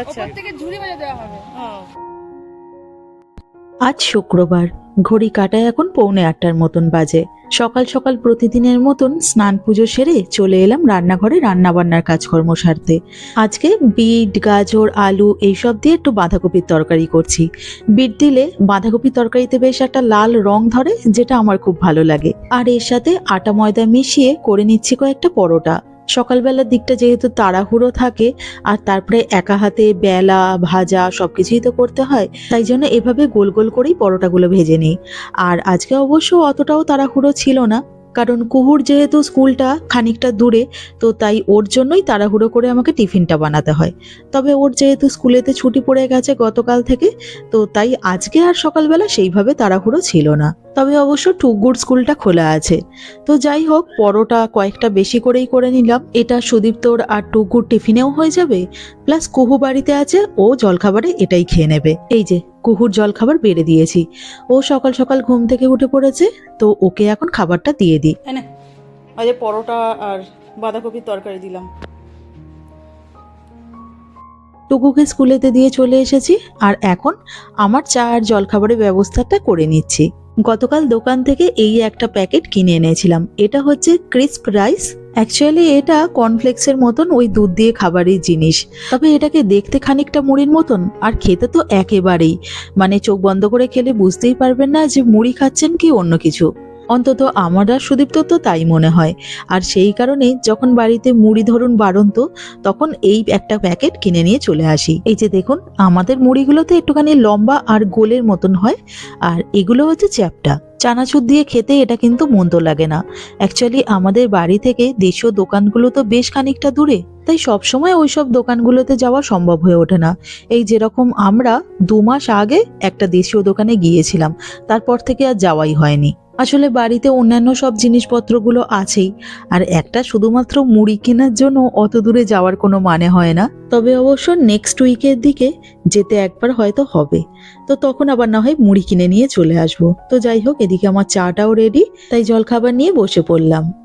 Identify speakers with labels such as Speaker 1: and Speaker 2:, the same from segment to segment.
Speaker 1: আচ্ছা।
Speaker 2: থেকে ঝুড়ি মেরে দেওয়া হবে।
Speaker 3: আজ শুক্রবার ঘড়ি কাটায় এখন পৌনে আটটার মতন বাজে। সকাল সকাল প্রতিদিনের মতন স্নান পুজো সেরে চলে এলাম রান্নাঘরে রান্না বান্নার কাজকর্ম সারতে। আজকে বিট গাজর আলু এইসব দিয়ে একটু বাঁধাকপির তরকারি করছি। বিট দিলে বাঁধাকপির তরকারিতে বেশ একটা লাল রং ধরে যেটা আমার খুব ভালো লাগে। আর এর সাথে আটা ময়দা মিশিয়ে করে নিচ্ছি কয়েকটা পরোটা। সকালবেলার দিকটা যেহেতু তাড়াহুড়ো থাকে, আর তারপরে একা হাতে বেলা, ভাজা সব কিছুই তো করতে হয়, তাই জন্য এভাবে গোল গোল করেই পরোটাগুলো ভেজে নিই। আর আজকে অবশ্য অতটাও তাড়াহুড়ো ছিল না। কারণ কুহুর যেহেতু স্কুলটা খানিকটা দূরে, তো তাই ওর জন্যই তাড়াহুড়ো করে আমাকে টিফিনটা বানাতে হয়। তবে ওর যেহেতু স্কুলেতে ছুটি পড়ে গেছে গতকাল থেকে, তো তাই আজকে আর সকালবেলা সেইভাবে তাড়াহুড়ো ছিল না। তবে অবশ্য টুকগুড় স্কুলটা খোলা আছে। তো যাই হোক, পরোটা কয়েকটা বেশি করেই করে নিলাম। এটা সুদীপ্তর আর টুকগুড় টিফিনেও হয়ে যাবে, প্লাস কুহু বাড়িতে আছে, ও জলখাবারে এটাই খেয়ে নেবে। এই যে কুহুর জল খাবার বেড়ে দিয়েছি। ও সকাল সকাল ঘুম থেকে উঠে পড়েছে তো ওকে এখন খাবারটা দিয়ে দিই।
Speaker 1: আজ পরোটা আর বাঁধাকপির তরকারি দিলাম।
Speaker 3: টুকুকে স্কুলেতে দিয়ে চলে এসেছি আর এখন আমার চা আর জলখাবারের ব্যবস্থাটা করে নিচ্ছি। গতকাল দোকান থেকে এই একটা প্যাকেট কিনে এনেছিলাম। এটা হচ্ছে ক্রিস্প রাইস। অ্যাকচুয়ালি এটা কর্নফ্লেক্সের মতন ওই দুধ দিয়ে খাবারের জিনিস। তবে এটাকে দেখতে খানিকটা মুড়ির মতন, আর খেতে তো একেবারেই। মানে চোখ বন্ধ করে খেলে বুঝতেই পারবেন না যে মুড়ি খাচ্ছেন কি অন্য কিছু। অন্তত আমার আর সুদীপ্ত তো তাই মনে হয়। আর সেই কারণে যখন বাড়িতে মুড়ি ধরুন বাড়ন্ত, তখন এই একটা প্যাকেট কিনে নিয়ে চলে আসি। এই যে দেখুন, আমাদের মুড়িগুলোতে একটুখানি লম্বা আর গোলের মতন হয়, আর এগুলো হচ্ছে চ্যাপটা। চানাচুর দিয়ে খেতে এটা কিন্তু মন্দ লাগে না। অ্যাকচুয়ালি আমাদের বাড়ি থেকে দেশীয় দোকানগুলো তো বেশ খানিকটা দূরে, তাই সবসময় ওইসব দোকানগুলোতে যাওয়া সম্ভব হয়ে ওঠে না। এই যেরকম আমরা দু মাস আগে একটা দেশীয় দোকানে গিয়েছিলাম, তারপর থেকে আর যাওয়াই হয়নি। আসলে বাড়িতে অন্যান্য সব জিনিসপত্রগুলো আছেই, আর একটা শুধুমাত্র মুড়ি কেনার জন্য অত দূরে যাওয়ার কোনো মানে হয় না। তবে অবশ্য নেক্সট উইকের দিকে যেতে একবার হয়তো হবে। তো তখন আবার না হয় মুড়ি কিনে নিয়ে চলে আসব। তো যাই হোক, এদিকে আমার চাটাও রেডি তাই জলখাবার নিয়ে বসে পড়লাম।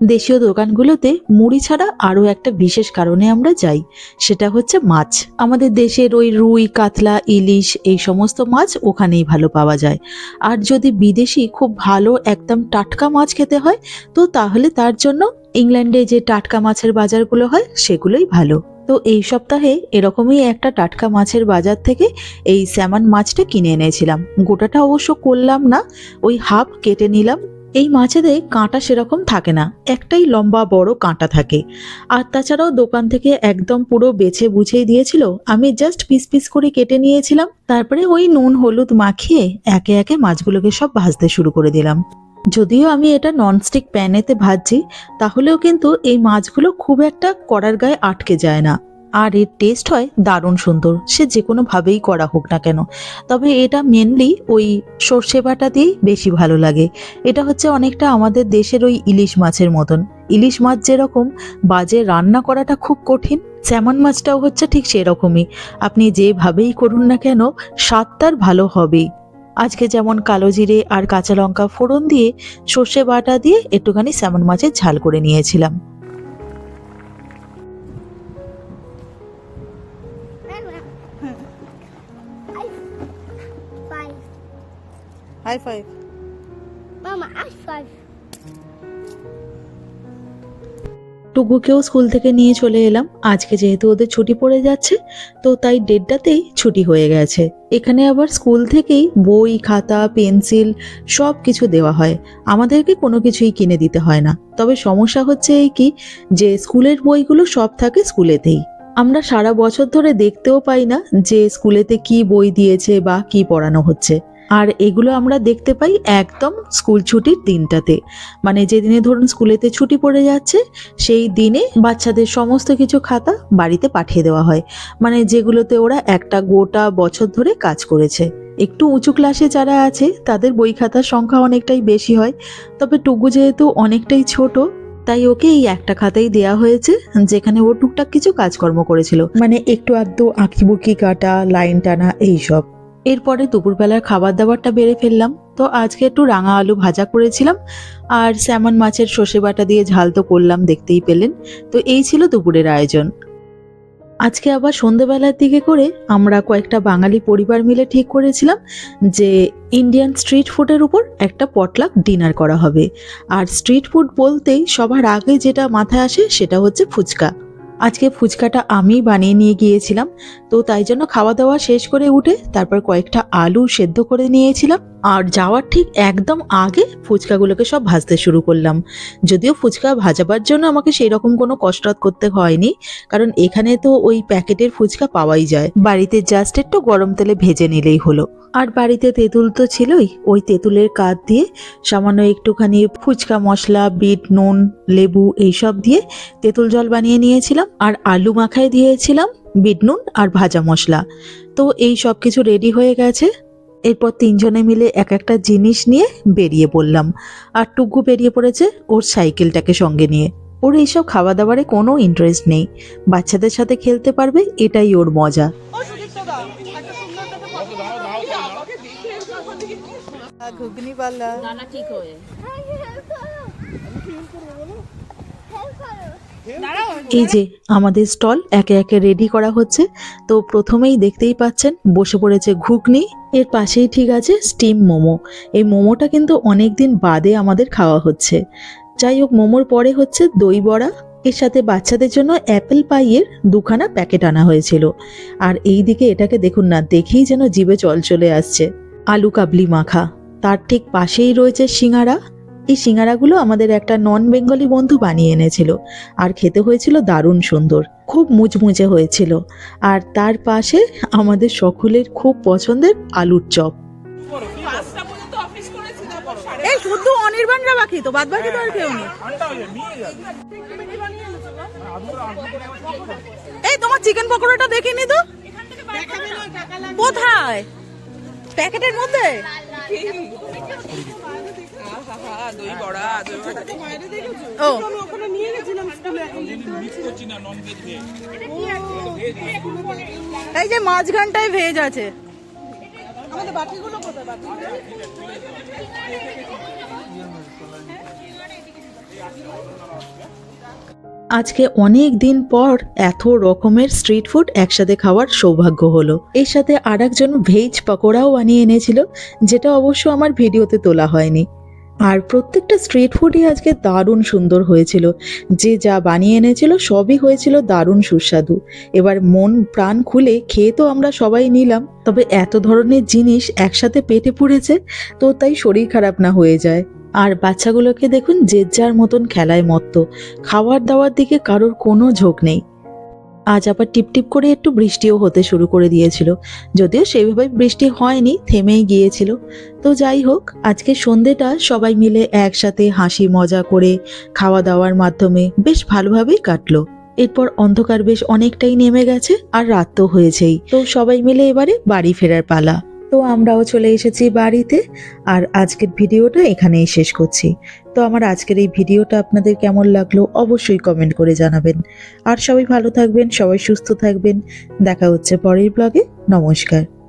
Speaker 3: দেশীয় দোকানগুলোতে মুড়ি ছাড়া আরও একটা বিশেষ কারণে আমরা যাই, সেটা হচ্ছে মাছ। আমাদের দেশের ওই রুই, কাতলা, ইলিশ এই সমস্ত মাছ ওখানেই ভালো পাওয়া যায়। আর যদি বিদেশি খুব ভালো একদম টাটকা মাছ খেতে হয়, তো তাহলে তার জন্য ইংল্যান্ডে যে টাটকা মাছের বাজারগুলো হয়, সেগুলোই ভালো। তো এই সপ্তাহে এরকমই একটা টাটকা মাছের বাজার থেকে এই স্যামন মাছটা কিনে এনেছিলাম। গোটাটা অবশ্য করলাম না, ওই হাফ কেটে নিলাম এই মাছেতে কাঁটা সেরকম থাকে না, একটাই লম্বা বড় কাঁটা থাকে। আর তাছাড়াও দোকান থেকে একদম পুরো বেছে বুঝেই দিয়েছিল, আমি জাস্ট পিস পিস করে কেটে নিয়েছিলাম, তারপরে ওই নুন হলুদ মাখিয়ে একে একে মাছগুলোকে সব ভাজতে শুরু করে দিলাম। যদিও আমি এটা ননস্টিক প্যানেতে ভাজছি, তাহলেও কিন্তু এই মাছগুলো খুব একটা কড়ার গায়ে আটকে যায় না। আর এর টেস্ট হয় দারুণ সুন্দর। সে যে কোনোভাবেই করা হোক না কেন। তবে এটা মেনলি ওই সর্ষে বাটা দিয়েই বেশি ভালো লাগে। এটা হচ্ছে অনেকটা আমাদের দেশের ওই ইলিশ মাছের মতন। ইলিশ মাছ যেরকম, বাজে রান্না করাটা খুব কঠিন, স্যামন মাছটাও হচ্ছে ঠিক সেরকমই। আপনি যেভাবেই করুন না কেন, স্বাদ তার ভালো হবেই। আজকে যেমন কালো জিরে আর কাঁচা লঙ্কা ফোড়ন দিয়ে সর্ষে বাটা দিয়ে একটুখানি স্যামন মাছের ঝাল করে নিয়েছিলাম।
Speaker 4: Five.
Speaker 1: High five
Speaker 4: Mama, I five.
Speaker 3: টুকুকেও স্কুল থেকে নিয়ে চলে এলাম। আজকে যেহেতু ওদের ছুটি পড়ে যাচ্ছে তো তাই ডেটটাতেই ছুটি হয়ে গেছে। এখানে আবার স্কুল থেকেই বই খাতা পেন্সিল সব কিছু দেওয়া হয়। আমাদেরকে কোনো কিছুই কিনে দিতে হয় না। তবে সমস্যা হচ্ছে এই কি যে স্কুলের বইগুলো সব থাকে স্কুলেতেই। আমরা সারা বছর ধরে দেখতেও পাই না যে স্কুলেতে কি বই দিয়েছে বা কি পড়ানো হচ্ছে। আর এগুলো আমরা দেখতে পাই একদম স্কুল ছুটির দিনটাতে। মানে যেদিনে ধরুন স্কুলেতে ছুটি পড়ে যাচ্ছে, সেই দিনে বাচ্চাদের সমস্ত কিছু খাতা বাড়িতে পাঠিয়ে দেওয়া হয়। মানে যেগুলোতে ওরা একটা গোটা বছর ধরে কাজ করেছে। একটু উঁচু ক্লাসে যারা আছে, তাদের বই খাতার সংখ্যা অনেকটাই বেশি হয়। তবে টুকু যেহেতু অনেকটাই ছোট তাই ওকে এই একটা খাতাই দেয়া হয়েছে যেখানে ও টুকটাক কিছু কাজকর্ম করেছিল। মানে একটু আধটু আঁকিবুকি কাটা লাইন টানা এইসব। এরপরে দুপুরবেলার খাবার দাবারটা বেড়ে ফেললাম। তো আজকে একটু রাঙা আলু ভাজা করেছিলাম আর স্যামন মাছের সর্ষে বাটা দিয়ে ঝাল তো করলাম দেখতেই পেলেন। তো এই ছিল দুপুরের আয়োজন। আজকে আবার সন্ধেবেলার দিকে করে আমরা কয়েকটা বাঙালি পরিবার মিলে ঠিক করেছিলাম যে ইন্ডিয়ান স্ট্রিট ফুডের উপর একটা পটলাক ডিনার করা হবে। আর স্ট্রিট ফুড বলতেই সবার আগে যেটা মাথায় আসে সেটা হচ্ছে ফুচকা। আজকে ফুচকাটা আমি বানিয়ে নিয়ে গিয়েছিলাম, তো তাই জন্য খাওয়া দাওয়া শেষ করে উঠে তারপর কয়েকটা আলু সেদ্ধ করে নিয়েছিলাম। আর যাওয়ার ঠিক একদম আগে ফুচকাগুলোকে সব ভাজতে শুরু করলাম। যদিও ফুচকা ভাজাবার জন্য আমাকে সেই রকম কোনো কসরত করতে হয়নি, কারণ এখানে তো ওই প্যাকেটের ফুচকা পাওয়াই যায়। বাড়িতে জাস্ট একটু গরম তেলে ভেজে নিলেই হলো। আর বাড়িতে তেঁতুল তো ছিলই, ওই তেঁতুলের কাঠ দিয়ে সামান্য একটুখানি ফুচকা মশলা, বিট, নুন, লেবু এইসব দিয়ে তেঁতুল জল বানিয়ে নিয়েছিলাম, আর আলু মাখায় দিয়েছিলাম, বিট, নুন আর ভাজা মশলা। তো এই সব কিছু রেডি হয়ে গেছে। এরপর তিনজনে মিলে এক একটা জিনিস নিয়ে বেরিয়ে পড়লাম। আর টুকু বেরিয়ে পড়েছে ওর সাইকেলটাকে সঙ্গে নিয়ে। ওর এইসব খাওয়া দাওয়ারে কোনো ইন্টারেস্ট নেই। বাচ্চাদের সাথে খেলতে পারবে এটাই ওর মজা।
Speaker 1: ঘুগনি পাল্লা।
Speaker 3: এই যে আমাদের স্টল একে একে রেডি করা হচ্ছে। তো প্রথমেই দেখতেই পাচ্ছেন, বসে পড়েছে ঘুগনি, এর পাশেই ঠিক আছে স্টিম মোমো। এই মোমোটা কিন্তু অনেক দিন বাদে আমাদের খাওয়া হচ্ছে। যাই হোক, মোমোর পরে হচ্ছে দই বড়া, এর সাথে বাচ্চাদের জন্য অ্যাপেল পাইয়ের দুখানা প্যাকেট আনা হয়েছিল। আর এই দিকে এটাকে দেখুন না, দেখেই যেন জিভে জল চলে আসছে। আলু কাবলি মাখা, তার ঠিক পাশেই রয়েছে সিঙ্গারা এই সিঙ্গারাগুলো আমাদের একটা নন বেঙ্গলি বন্ধু বানিয়ে এনেছিল। আর খেতে হয়েছিল দারুণ সুন্দর খুব মুচমুচে হয়েছিল। আর তার পাশে আমাদের সকলের খুব পছন্দের আলুর চপ।
Speaker 1: এই শুধু অনির্বাণরা বাকি তো বাদ বাকি তো আর কেউ নেই। এই তোমার চিকেন পকোড়াটা দেখিনি তো? কোথায়? প্যাকেটের মধ্যে? ও। এই যে মাঝখানটায় ভেজ আছে।
Speaker 3: আজকে অনেক দিন পর এত রকমের স্ট্রিট ফুড একসাথে খাওয়ার সৌভাগ্য হলো। এর সাথে আর একজন ভেজ পকোড়াও বানিয়ে এনেছিল যেটা অবশ্য আমার ভিডিওতে তোলা হয়নি। আর প্রত্যেকটা স্ট্রিট ফুডই আজকে দারুণ সুন্দর হয়েছিল। যে যা বানিয়ে এনেছিল সবই হয়েছিল দারুণ সুস্বাদু। এবার মন প্রাণ খুলে খেয়ে তো আমরা সবাই নিলাম, তবে এত ধরনের জিনিস একসাথে পেটে পুড়েছে তো তাই শরীর খারাপ না হয়ে যায়। আর বাচ্চাগুলোকে দেখুন যে যার মতন খেলায় মত্ত। খাওয়ার দাওয়ার দিকে কারোর কোনো ঝোঁক নেই। আজ আবার টিপটিপ করে একটু বৃষ্টিও হতে শুরু করে দিয়েছিল। যদিও সেভাবে বৃষ্টি হয়নি, থেমেই গিয়েছিল। তো যাই হোক আজকে সন্ধেটা সবাই মিলে একসাথে হাসি মজা করে খাওয়া দাওয়ার মাধ্যমে বেশ ভালোভাবেই কাটলো। এরপর অন্ধকার বেশ অনেকটাই নেমে গেছে আর রাত তো হয়েছেই। তো সবাই মিলে এবারে বাড়ি ফেরার পালা। তো আমরাও চলে এসেছি বাড়িতে আর আজকের ভিডিওটা এখানেই শেষ করছি। তো আমার আজকের এই ভিডিওটা আপনাদের কেমন লাগল অবশ্যই কমেন্ট করে জানাবেন। আর সবাই ভালো থাকবেন, সবাই সুস্থ থাকবেন। দেখা হচ্ছে পরের ব্লগে। নমস্কার।